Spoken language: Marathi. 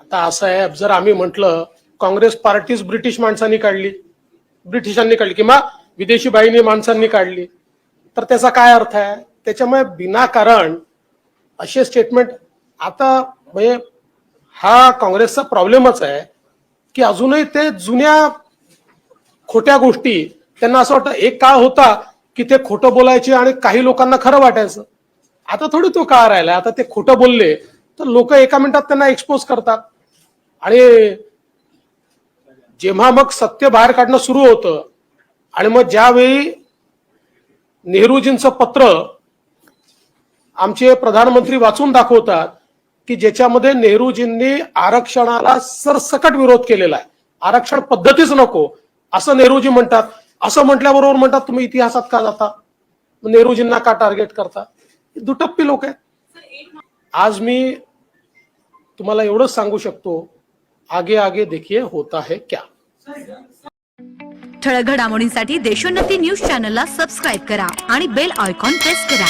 आता असं आहे जर आम्ही म्हटलं काँग्रेस पार्टीच ब्रिटिश माणसांनी काढली. ब्रिटिशांनी काढली किंवा विदेशी बाईने माणसांनी काढली. तर त्याचा काय अर्थ आहे? त्याच्यामुळे विनाकारण असे स्टेटमेंट आता म्हणजे हा काँग्रेसचा प्रॉब्लेमच आहे की अजूनही ते जुन्या खोट्या गोष्टी त्यांना असं वाटतं एक काळ होता की ते खोटं बोलायचे आणि काही लोकांना खरं वाटायचं. आता थोडी तो काळ राहिला आता ते खोटं बोलले तर लोक एका मिनिटात त्यांना एक्सपोज करतात. आणि जेव्हा मग सत्य बाहेर काढणं सुरू होतं आणि मग ज्यावेळी नेहरूजींचं पत्र आमचे प्रधानमंत्री वाचून दाखवतात की ज्याच्यामध्ये नेहरूजींनी आरक्षणाला सरसकट विरोध केलेला आहे. आरक्षण पद्धतीच नको असं नेहरूजी म्हणतात. असं म्हटल्याबरोबर म्हणतात तुम्ही इतिहासात का जाता? नेहरूजींना का टार्गेट करता? दुटप्पी लोक आहेत. आज मी तुम्हाला एवढंच सांगू शकतो आगे आगे देखिए होता है क्या. ठळक घडामोडींसाठी देशोन्नती न्यूज चॅनलला सबस्क्राईब करा आणि बेल आयकॉन प्रेस करा.